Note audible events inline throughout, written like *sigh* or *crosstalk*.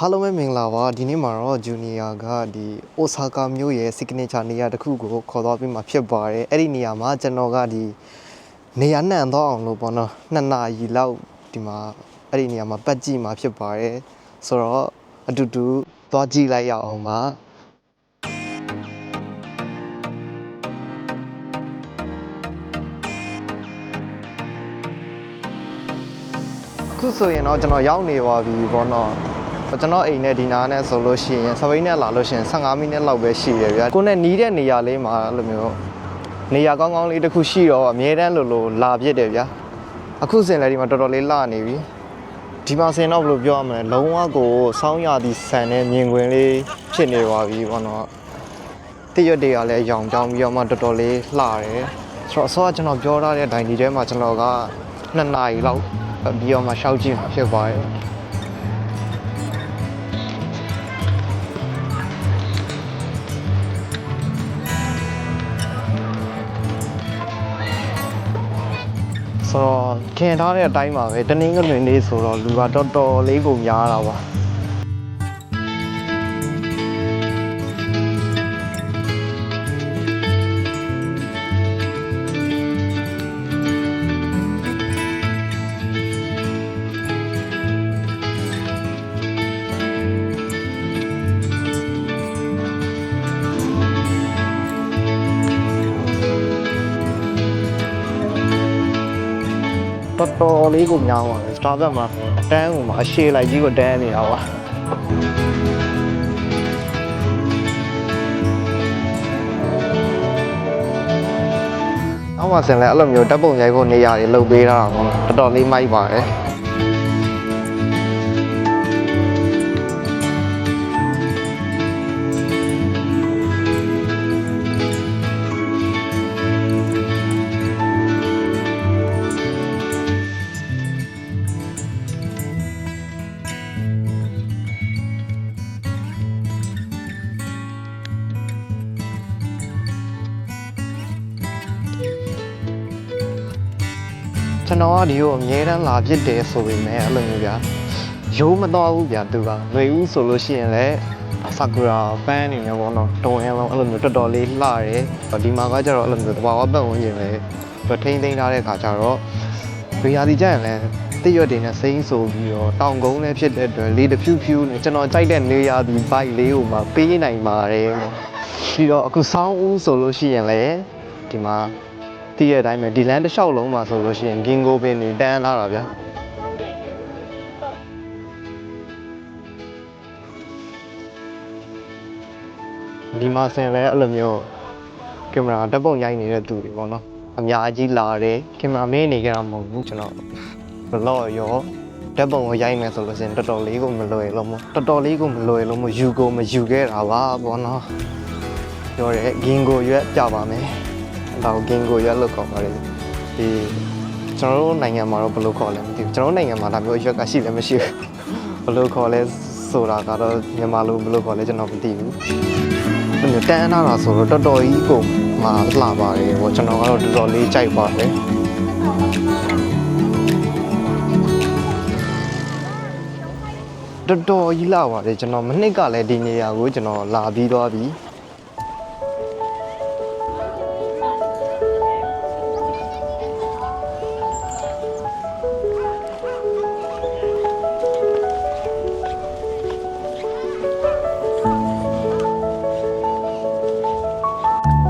အားလုံးပဲမင်္ဂလာပါဒီနေ့မှာတော့ဂျူနီယာကဒီအိုဆာကာမြို့ရဲ့ signature နေရာတစ်ခုကိုခေါ်သွားပြီးမှဖြစ်ပါတယ်အဲ့ဒီနေရာမှာကျွန်တော်ကဒီနေရာနှံ့သွားအောင်လို့ပေါ့နော်နှစ်နာရီလောက်ဒီမှာအဲ့ဒီနေရာမှာပတ်ကြည့်မှာဖြစ်ပါတယ်ဆိုတော့အတူတူသွားကြည့်လိုက်ရအောင်ပါအခုဆိုရင်တော့ကျွန်တော်ရောက်နေပါပြီပေါ့နော် ကျွန်တော်အိမ်နဲ့ဒီနားနဲ့ဆိုလို့ရှိရင်စပိန်နဲ့လာလို့ရှိရင်15မိနစ်လောက်ပဲရှိတယ်ဗျာကိုနဲ့နီးတဲ့နေရာလေးမှာအဲ့လိုမျိုးနေရာကောင်းကောင်းလေးတစ်ခုရှိတော့အမြဲတမ်းလိုလိုလာပြစ်တယ်ဗျာအခုစင်လည်းဒီမှာတော်တော်လေးလာနေပြီဒီမှာစင်တော့ဘယ်လိုပြောရမလဲလုံးဝကိုစောင်းရသည်ဆန်တဲ့မြင်ကွင်းလေးဖြစ်နေပါပြီဘောနော်တရွတ်တွေကလည်းရောင်ကြောင်းပြီးတော့မှတော်တော်လေးလှတယ်ဆိုတော့အစောကကျွန်တော်ပြောထားတဲ့အတိုင်းဒီထဲမှာကျွန်တော်က2နာရီလောက်ပြီးတော့မှရှောက်ကြည့်မှာဖြစ်ပါတယ် ဆိုတော့ခင်ထားတဲ့အတိုင်းပါပဲတနင်္ဂနွေနေ့ဆိုတော့လူကတော်တော်လေးကိုများတာပါ တော်တော်လေးကိုများပါတယ် Starbucks မှာအတန်းကိုမှာအရှေ့လိုက်ကြီးကိုတန်းနေတာပါအောက်မှာဆင်လဲအဲ့လိုမျိုးဓာတ်ပုံရိုက်ဖို့နေရာတွေလုပ်ပေးတာပေါ့တော်တော်လေးမိုက်ပါတယ် ဒီကိုအမြဲတမ်းလာဖြစ်တယ်ဆိုပေမဲ့အဲ့လိုမျိုးဗျာရိုးမတော့ဘူးဗျာသူကຫນွေဦးဆိုလို့ရှိရင်လည်းဆာကူရာပန်းနေမျိုးပေါ့နော်တုံးရဲလုံးအဲ့လိုမျိုးတော်တော်လေးလှတယ်ဒီမှာကကျတော့အဲ့လိုမျိုးတဘာဝပတ်ဝန်းကျင်ပဲထိမ့်သိမ်းထားတဲ့ခါကျတော့ဘေးရာဒီကြရင်လည်းတရွတ်တွေနဲ့စိမ့်ဆိုပြီးတော့တောင်ကုန်းလည်းဖြစ်တဲ့အတွက်လေးတစ်ဖြူဖြူနဲ့ကျွန်တော်ကြိုက်တဲ့နေရာဒီဘိုက်လေးကိုမှပေးနိုင်ပါတယ်ပေါ့ပြီးတော့အခုဆောင်းဦးဆိုလို့ရှိရင်လည်းဒီမှာ တည့်ရတဲ့အတိုင်းပဲဒီလမ်းတစ်လျှောက်လုံးမှာဆိုလို့ရှိရင်ဂင်ကိုပင်တွေတန်းလာတာဗျာဒီမှာဆင်လဲအဲ့လိုမျိုးကင်မရာဓာတ်ပုံရိုက်နေတဲ့သူတွေပေါ့နော်အများကြီးလာတယ်ကင်မရာမင်းနေကြတာမဟုတ်ဘူးကျွန်တော်ဘလော့ရောဓာတ်ပုံကိုရိုက်မယ်ဆိုလို့ရှိရင်တော်တော်လေးကိုမလွယ်လို့မတော်တော်လေးကိုမလွယ်လို့မယူကိုမယူခဲ့တာပါပေါ့နော်ပြောတယ်ဂင်ကိုရွက်ပြပါမယ် ဒါကို game ကိုရွက်လို့ခေါ်ပါတယ်ဒီကျွန်တော်တို့နိုင်ငံမှာတော့ဘယ်လိုခေါ်လဲမသိဘူးကျွန်တော်တို့နိုင်ငံမှာဒါမျိုးရွက်ကရှိလည်းမရှိဘူးဘယ်လိုခေါ်လဲဆိုတာကတော့မြန်မာလိုဘယ်လိုခေါ်လဲကျွန်တော်မသိဘူးအဲ့လိုတန်းထားတာဆိုတော့တော်တော်ကြီးကိုမှလှပါတယ်ဟောကျွန်တော်ကတော့တော်တော်လေးကြိုက်ပါတယ်တော်တော်ကြီးလှပါတယ်ကျွန်တော်မနှစ်ကလည်းဒီနေရာကိုကျွန်တော်လာပြီးသွားပြီ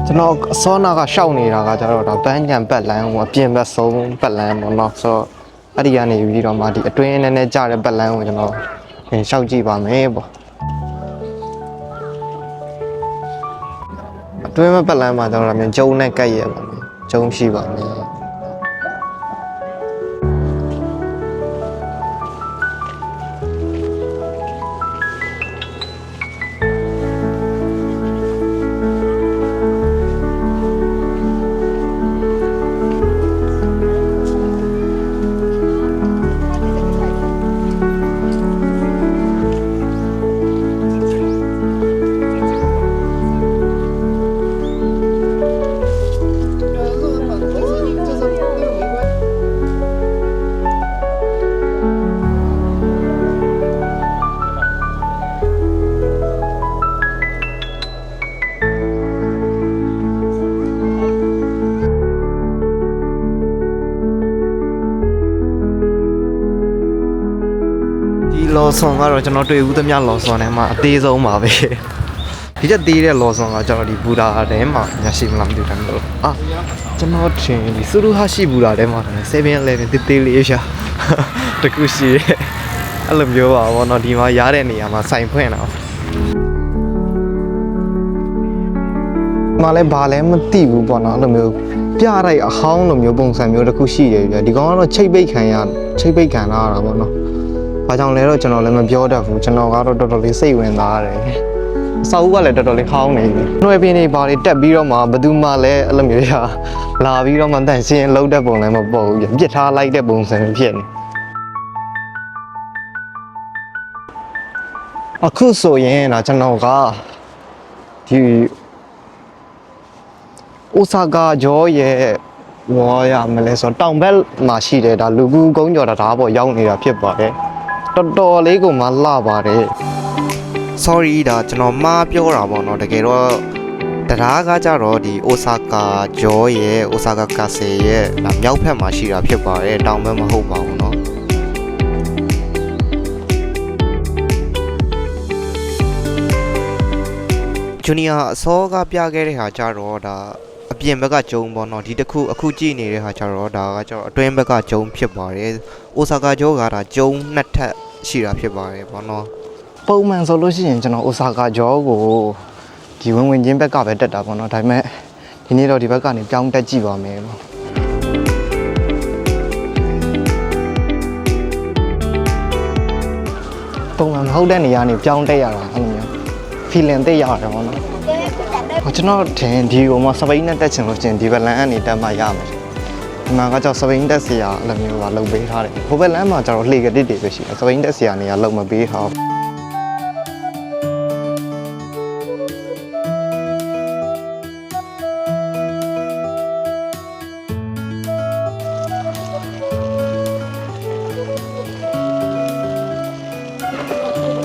ကျွန်တော်အစောနာကရှောက်နေတာကကျတော့ဒါဘန်းညံပတ်လန်းကိုအပြင်ဘက်ဆုံးပတ်လန်းပေါ့နော်ဆိုတော့အဲ့ဒီကနေပြီးတော့မှဒီအတွင်းနည်းနည်းကျတဲ့ပတ်လန်းကိုကျွန်တော်ရှောက်ကြည့်ပါမယ်ပေါ့အတွင်းဘက်ပတ်လန်းမှာကျွန်တော်တို့ကျုံနဲ့ကက်ရဲပါမယ်ကျုံရှိပါမယ်။ ဆွန်ကတော့ကျွန်တော်တွေ့ဦးသမျှလော်ဆွန်ထဲမှာအသေးဆုံးပါပဲဒီချက်သေးတဲ့လော်ဆွန်ကကျွန်တော်ဒီဘူဒါထဲမှာညရှိမလားမသိဘူးဒါပေမဲ့အာကျွန်တော်ထင်ဒီစူရူဟာရှိဘူဒါထဲမှာ7-11တေးသေးလေးရှာတခုရှိတယ်အဲ့လိုမျိုးပါဘောနော်ဒီမှာရားတဲ့နေရာမှာစိုင်ဖွင့်တာမလည်းဘာလဲမသိဘူးပေါ့နော်အဲ့လိုမျိုးပြလိုက်အဟောင်းလိုမျိုးပုံစံမျိုးတစ်ခုရှိတယ်ပြဒီကောင်ကတော့ချိတ်ပိတ်ခံရချိတ်ပိတ်ခံရတာပေါ့နော်။ ဘာကြောင့်လဲတော့ကျွန်တော်လည်းမပြောတတ်ဘူး။ကျွန်တော်ကတော့တော်တော်လေးစိတ်ဝင်စားရတယ်။အစာအုပ်ကလည်းတော်တော်လေးဟောင်းနေပြီ။နှွယ်ပင်တွေဘာတွေတက်ပြီးတော့မှဘယ်သူမှလည်းအဲ့လိုမျိုးရလာပြီးတော့မှတန်ရှင်းလုံးတဲ့ပုံလည်းမပေါ်ဘူး။ပြစ်ထားလိုက်တဲ့ပုံစံဖြစ်နေ။အခုဆိုရင်တော့ကျွန်တော်ကဒီအိုဆာကာဂျောရဲ့ဝါရမလဲဆိုတော့တောင်ဘက်မှာရှိတယ်ဒါလူကူကုန်းကျော်တာဒါပေါ့ရောက်နေတာဖြစ်ပါတယ် တော်တော်လေးကိုမှလှပါတယ် sorry ဒါကျွန်တော်မှားပြောတာပေါ့နော်တကယ်တော့တရားကကြတော့ဒီအိုဆာကာဂျောရဲ့အိုဆာကာကာဆေရဲ့ဒါမြောက်ဘက်မှာရှိတာဖြစ်ပါတယ်တောင်ဘက်မဟုတ်ပါဘူးเนาะဂျူနီယာအစောကပြခဲ့တဲ့ဟာကြတော့ဒါ အပြင်ဘက်ကဂျုံပေါ့နော်ဒီတစ်ခုအခုကြည့်နေတဲ့ဟာကြတော့ဒါကကြတော့အတွင်းဘက်ကဂျုံဖြစ်ပါတယ်အိုဆာကာဂျိုကဒါဂျုံနှစ်ထပ်ရှိတာဖြစ်ပါတယ်ပေါ့နော်ပုံမှန်ဆိုလို့ရှိရင်ကျွန်တော်အိုဆာကာဂျိုကိုဒီဝင်ဝင်ချင်းဘက်ကပဲတက်တာပေါ့နော်ဒါပေမဲ့ဒီနေ့တော့ဒီဘက်ကနေပြောင်းတက်ကြည့်ပါမယ်ပေါ့ပုံမှန်မဟုတ်တဲ့နေရာနေပြောင်းတက်ရတာအဲ့လိုမျိုး feeling သိရတယ်ပေါ့နော်ဟို ကျွန်တော်ထင်ဒီဟိုမှာစပိန်နဲ့တက်ချင်လို့ရှရင်ဒီဘက်လန်ကနေတက်မှရမယ်ဒီမှာကကြောင့်စပိန်တက်စီရအဲ့လိုမျိုးကလုပ်ပေးထားတယ်ဟိုဘက်လန်မှာကျတော့လှေကတစ်တွေပဲရှိတယ်စပိန်တက်စီရနေရလုပ်မပေးထားဘူး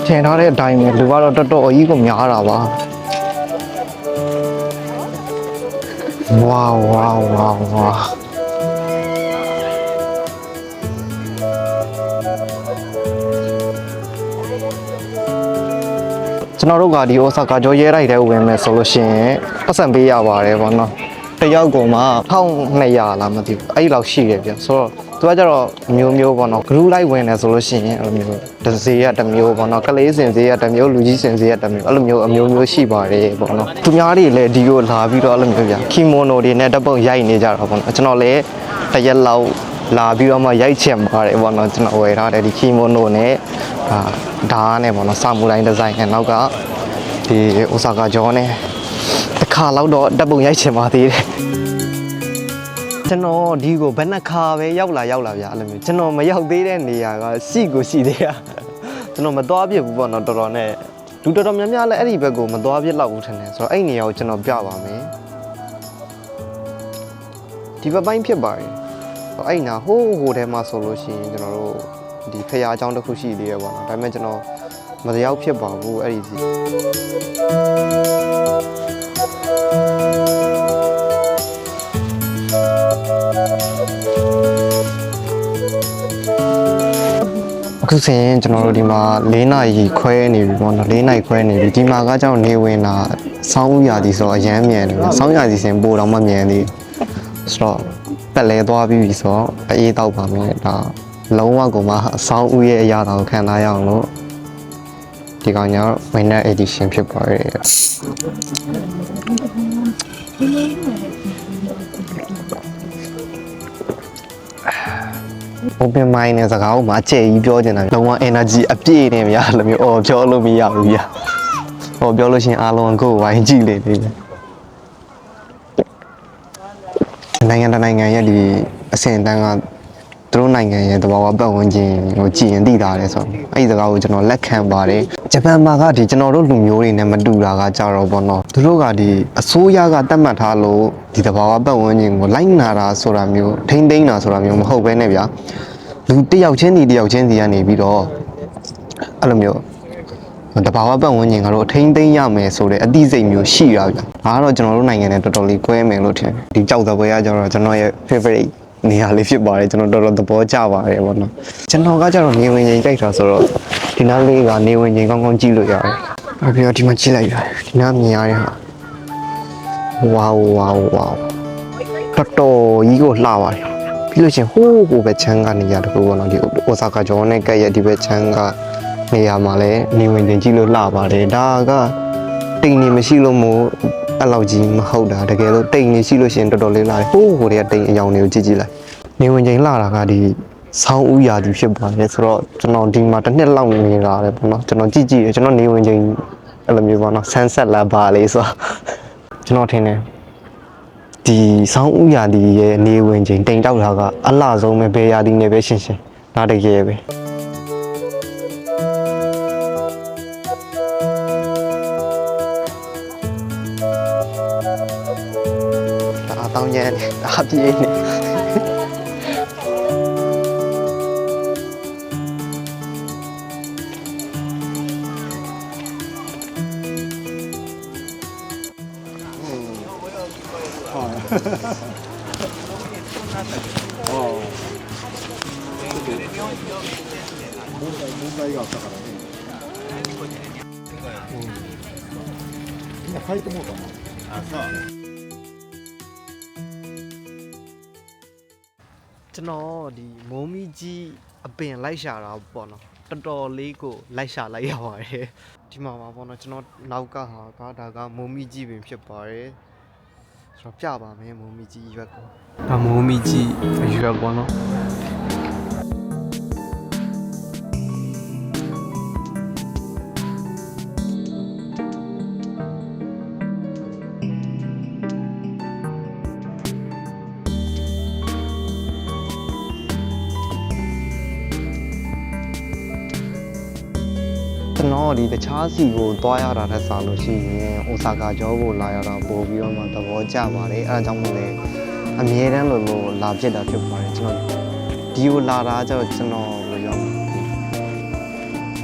ထင်ထားတဲ့အတိုင်းပဲလူကတော့တော်တော်အကြီးကိုများတာပါ ဝါဝါဝါဝါကျွန်တော်တို့ကဒီအိုဆာကာဂျိုရဲရိုက်တဲ့ဝင်မယ်ဆိုလို့ရှိရင်ပတ်စံပေးရပါတယ်ဗောနော်တယောက်ကောင်မှ1200လားမသိဘူးအဲ့ဒီလောက်ရှိတယ်ပြန်ဆိုတော့ သူကကြတော့အမျိုးမျိုးပေါ့နော် group လိုက်ဝင်တယ်ဆိုလို့ရှိရင်အဲ့လိုမျိုးတစ်စေးရတစ်မျိုးပေါ့နော်ကလေးစင်စေးရတစ်မျိုးလူကြီးစင်စေးရတစ်မျိုးအဲ့လိုမျိုးအမျိုးမျိုးရှိပါတယ်ပေါ့နော်သူများတွေလည်းဒီကိုလာပြီးတော့အဲ့လိုမျိုးဗျာကီမိုနိုတွေနဲ့တပ်ပုံရိုက်နေကြတာပေါ့နော်ကျွန်တော်လည်းတစ်ရက်လောက်လာပြီးတော့မှရိုက်ချင်ပါတယ်ပေါ့နော်ကျွန်တော်ဝယ်ထားတယ်ဒီကီမိုနိုနဲ့ဒါဓာတ်နဲ့ပေါ့နော်စာမူတိုင်းဒီဇိုင်းနဲ့နောက်ကဒီအိုဆာကာဂျောနဲ့တစ်ခါလောက်တော့တပ်ပုံရိုက်ချင်ပါသေးတယ် ကျွန်တော်ဒီကိုဘယ်နှခါပဲရောက်လာရောက်လာဗျာအဲ့လိုမျိုးကျွန်တော်မရောက်သေးတဲ့နေရာကရှိကိုရှိသေးတာကျွန်တော်မသွားပြစ်ဘူးပေါ့နော်တော်တော်နဲ့လူတော်တော်များများလည်းအဲ့ဒီဘက်ကိုမသွားပြစ်လောက်ဘူးထင်တယ်ဆိုတော့အဲ့နေရာကိုကျွန်တော်ပြပါမယ်ဒီဘက်ပိုင်းဖြစ်ပါတယ်အဲ့နာဟိုးဟိုထဲမှာဆိုလို့ရှိရင်ကျွန်တော်တို့ဒီဖရာအကြောင်းတစ်ခုရှိသေးတယ်ပေါ့နော်ဒါပေမဲ့ကျွန်တော်မတရားဖြစ်ပါဘူးအဲ့ဒီစီ အခုဆိုရင်ကျွန်တော်တို့ဒီမှာ၄နာရီခွဲနေပြီပေါ့နော်၄နာရီခွဲနေပြီဒီမှာကကြောင့်နေဝင်တာစောင်းဥရာဒီဆိုတော့အရမ်းမြန်တယ်စောင်းဥရာဒီစင်ပို့တော့မမြန်သေးဘူးဆိုတော့တက်လဲသွားပြီးပြီဆိုတော့အေးတောက်ပါမယ်ဒါလုံးဝကိုမှစောင်းဥရဲ့အရာတော်ခံစားရအောင်လို့ဒီကောင်ညတော့ winner edition ဖြစ်ပါတယ် open mind နဲ့စကားကိုမှအကျယ်ကြီးပြောနေတာလုံးဝ energy အပြည့်နဲ့ဗျာအဲ့လိုမျိုးအော်ပြောလို့မရဘူးဗျာဟောပြောလို့ရှရင်အားလုံးကိုယ်ဝိုင်းကြည့်လေနေတယ်နိုင်ငံတစ်နိုင်ငံရဲ့ဒီအဆင့်အတန်းကသူတို့နိုင်ငံရဲ့သဘာဝပတ်ဝန်းကျင်ကိုကြည်ရင်သိတာလေဆိုတော့အဲ့ဒီစကားကိုကျွန်တော်လက်ခံပါတယ် ဂျပန်မှာကဒီကျွန်တော်တို့လူမျိုးတွေနဲ့မတူတာကကြတော့ပေါ့နော်သူတို့ကဒီအစိုးရကတတ်မှတ်ထားလို့ဒီသဘာဝပတ်ဝန်းကျင်ကိုလိုက်နာတာဆိုတာမျိုးထိမ့်သိမ်းတာဆိုတာမျိုးမဟုတ်ဘဲနဲ့ဗျာလူတစ်ယောက်ချင်းဒီတစ်ယောက်ချင်းစီကနေပြီးတော့အဲ့လိုမျိုးတဘာဝပတ်ဝန်းကျင်ကတော့ထိမ့်သိမ်းရမယ်ဆိုတဲ့အသိစိတ်မျိုးရှိတာဗျ။ဒါကတော့ကျွန်တော်တို့နိုင်ငံနဲ့တော်တော်လေးကွဲမယ်လို့ထင်တယ်။ဒီကြောက်တဲ့ဘွဲကကျတော့ကျွန်တော်ရဲ့ favorite နေရာလေးဖြစ်ပါတယ်ကျွန်တော်တော်တော်သဘောကျပါတယ်ပေါ့နော်ကျွန်တော်ကကြတော့နေဝင်ချိန်ကြိုက်တာဆိုတော့ဒီနားလေးကနေဝင်ချိန်ကောင်းကောင်းကြည့်လို့ရတယ်အပြီးတော့ဒီမှာကြည့်လိုက်ရတယ်ဒီနားမြင်ရတဲ့ဟာဝါဝဝဝတော်တော်ကြီးကိုလှပါတယ်ပြီးလို့ချင်းဟိုးဟိုဘက်ချမ်းကနေရာတခုပေါ့နော်ဒီအိုဆာကာဂျောနဲ့ကက်ရဲ့ဒီဘက်ချမ်းကနေရာမှာလည်းနေဝင်ချိန်ကြည့်လို့လှပါတယ်ဒါကတိမ်နေမရှိလို့မို့ အဲ့လောက်ကြီးမဟုတ်တာတကယ်လို့တိမ်နေရှိလို့ရှရင်တော်တော်လေးလှတယ်ဟိုးဟိုတွေကတိမ်အယောင်တွေကိုကြည့်ကြည့်လိုက်နေဝင်ချိန်လှတာကဒီဆောင်းဥရာသီဖြစ်ပါတယ်ဆိုတော့ကျွန်တော်ဒီမှာတစ်နှစ်လောက်နေလာတယ်ပေါ့နော်ကျွန်တော်ကြည့်ကြည့်ရကျွန်တော်နေဝင်ချိန်အဲ့လိုမျိုးပေါ့နော် sunset လာပါလေးဆိုတော့ကျွန်တော်ထင်တယ်ဒီဆောင်းဥရာဒီရဲ့နေဝင်ချိန်တိမ်တောက်တာကအလှဆုံးပဲဘယ်ရာဒီနဲ့ပဲရှင်းရှင်းဒါတကယ်ပဲ みっ。ん。な書いてもうかな。あ、そう。 ကျွန်တော်ဒီမိုးမီကြီးအပင်လိုက်ရှာတာပေါ့နော်တော်တော်လေးကိုလိုက်ရှာလိုက်ရပါတယ်ဒီမှာပါပေါ့နော်ကျွန်တော်နောက်ကဟာကဒါကမိုးမီကြီးပင်ဖြစ်ပါတယ်ကျွန်တော်ပြပါမယ်မိုးမီကြီးရွက်ကိုဒါမိုးမီကြီးရွက်ပေါ့နော် တော်ဒီတခြားစီကိုသွားရတာတက်စားလို့ရှိရင်အိုဆာကာကျောကိုလာရတာပို့ပြီးတော့မှသဘောကျပါတယ်အဲဒါကြောင့်မို့လဲအမြဲတမ်းလိုလိုလာဖြစ်တာဖြစ်ပါတယ်ကျွန်တော်ဒီကိုလာတာကျတော့ကျွန်တော်ဘယ်လိုပြောမလဲ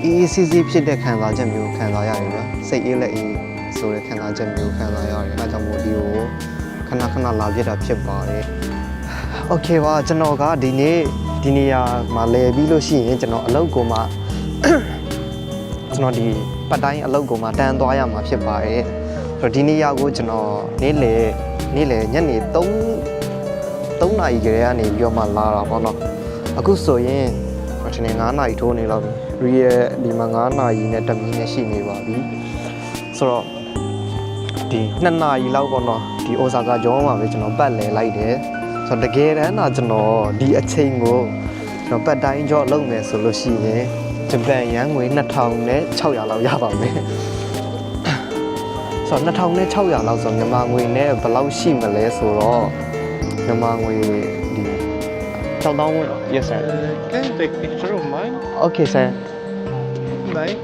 အေးအေးဆေးဆေးဖြစ်တဲ့ခံစားချက်မျိုးခံစားရတယ်ဗျစိတ်အေးလက်အေးဆိုတဲ့ခံစားချက်မျိုးခံစားရတယ်အဲဒါကြောင့်မို့ဒီကိုခဏခဏလာဖြစ်တာဖြစ်ပါတယ်โอเคပါကျွန်တော်ကဒီနေ့ဒီနေရာမှာလဲပြီးလို့ရှိရင်ကျွန်တော်အလုပ်ကိုမှ ကျွန်တော်ဒီပတ်တိုင်းအလုပ်ကိုမှတန်းသွားရမှာဖြစ်ပါတယ်ဆိုတော့ဒီနေ့ရောက်ကိုကျွန်တော်နေ့လေနေ့လေညနေ3 3နာရီခရေကနေပြီးတော့မှလာတာပေါ့နော်အခုဆိုရင်ကျွန်တော်9နာရီထိုးနေတော့ပြီရီရဲ့ဒီမှာ9နာရီနဲ့တမီးနဲ့ရှိနေပါပြီဆိုတော့ဒီ2နာရီလောက်ပေါ့နော်ဒီအိုဆာကာဂျောမှာပဲကျွန်တော်ပတ်လည်လိုက်တယ်ဆိုတော့တကယ်တမ်းတော့ကျွန်တော်ဒီအချိန်ကိုကျွန်တော်ပတ်တိုင်းကြောအလုပ်မယ်ဆိုလို့ရှိရင် ဂျပန်ယန်ငွေ2000နဲ့600လောက်ရပါမယ်ဆိုတော့2000နဲ့600လောက်ဆိုမြန်မာငွေနဲ့ဘယ်လောက်ရှိမလဲဆိုတော့မြန်မာငွေဒီ6000 yes sir Uh, can you take picture of mine? okay sir Mine?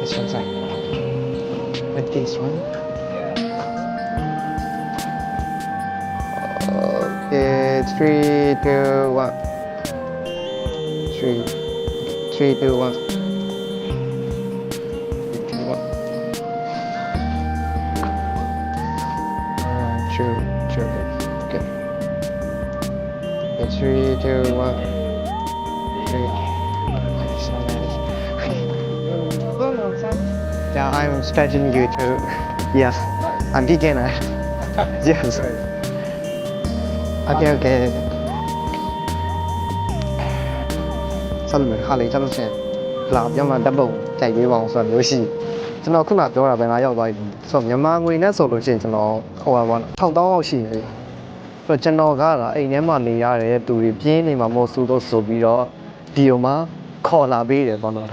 this one sir with this one three two one. Three three two one. Two one. Uh, two two okay okay three two one. Three. *laughs* Yeah I'm stretching you too yes I'm beginner. *laughs* Yes okay okay ဆက်လို့မယ်ခါလေးချက်လို့ချင်းလာပြန်မှတက်ပုံကြိုက်ပေးပါအောင်ဆိုတော့မျိုးရှိကျွန်တော်ခုနပြောတာပဲငါရောက်သွားပြီဆိုတော့မြန်မာငွေနဲ့ဆိုလို့ရှိရင်ကျွန်တော်ဟိုပါဘော1000တောင်းလောက်ရှိနေပြီဆိုတော့ကျွန်တော်ကလာအိမ်ထဲမှာနေရတဲ့သူတွေပြင်းနေမှာမဟုတ်ဆိုတော့ဆိုပြီးတော့ဒီဟိုမှာခေါ်လာပေးတယ်ပေါ့နော်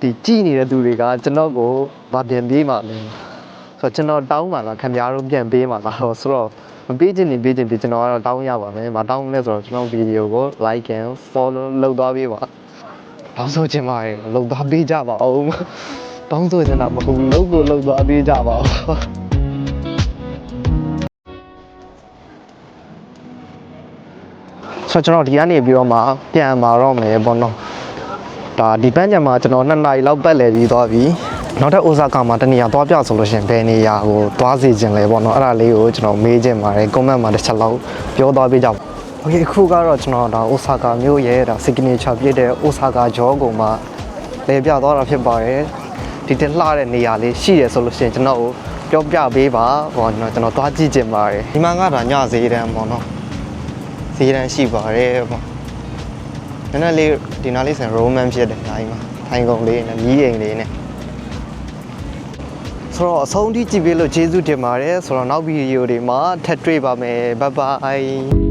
ဒီကြည်နေတဲ့သူတွေကကျွန်တော်ကိုဗာပြန်ပေးမှာလဲဆိုတော့ကျွန်တော်တောင်းပါလားခင်ဗျားတို့ပြန်ပေးမှာလားဆိုတော့ မပေးချင်နေပေးချင်ပြီကျွန်တော်ကတော့တောင်းရပါမယ်မတောင်းလဲဆိုတော့ကျွန်တော်ဗီဒီယိုကို like and follow လုပ်သွားပေးပါတောင်းဆိုချင်ပါတယ်လုပ်သွားပေးကြပါဦးတောင်းဆိုချင်တာမဟုတ်ဘူးလုပ်ကိုလုပ်သွားပေးကြပါဦးဆိုတော့ကျွန်တော်ဒီကနေပြီးတော့မှပြန်มาတော့မယ်ပေါ့နော်ဒါဒီပန်းချံမှာကျွန်တော်2နာရီလောက်ပတ်လည်ပြီးသွားပြီ နောက်ထပ်အိုဆာကာမှာတနေရာသွားပြဆိုလို့ရှင်ဘယ်နေရာကိုသွားစီခြင်းလဲပေါ့နော်အဲ့ဒါလေးကိုကျွန်တော်မေးခြင်းပါတယ် comment မှာတစ်ချက်လောက်ပြောသွားပေးကြပါ Okay အခုကတော့ကျွန်တော်ဒါအိုဆာကာမြို့ရဲ့ဒါ signature ပြည့်တဲ့အိုဆာကာကျောကိုမှလဲပြသွားတာဖြစ်ပါတယ်ဒီတင်လှတဲ့နေရာလေးရှိတယ်ဆိုလို့ရှင်ကျွန်တော်ပြောပြပေးပါဟောကျွန်တော်သွားကြည့်ခြင်းပါတယ်ဒီမှာကဒါညဈေးတန်းပေါ့နော်ဈေးတန်းရှိပါတယ်ပေါ့နည်းနည်းလေးဒီနားလေးဆန် Roman ဖြစ်တယ်ဒါကြီးမှာထိုင်ကုန်လေးနဲ့မြီးအိမ်လေးနဲ့ ဆိုတော့အဆုံးထိကြည့်ပေးလို့ကျေးဇူးတင်ပါတယ်ဆိုတော့နောက်ဗီဒီယိုတွေမှာထပ်တွေ့ပါမယ်ဘိုင်ဘိုင်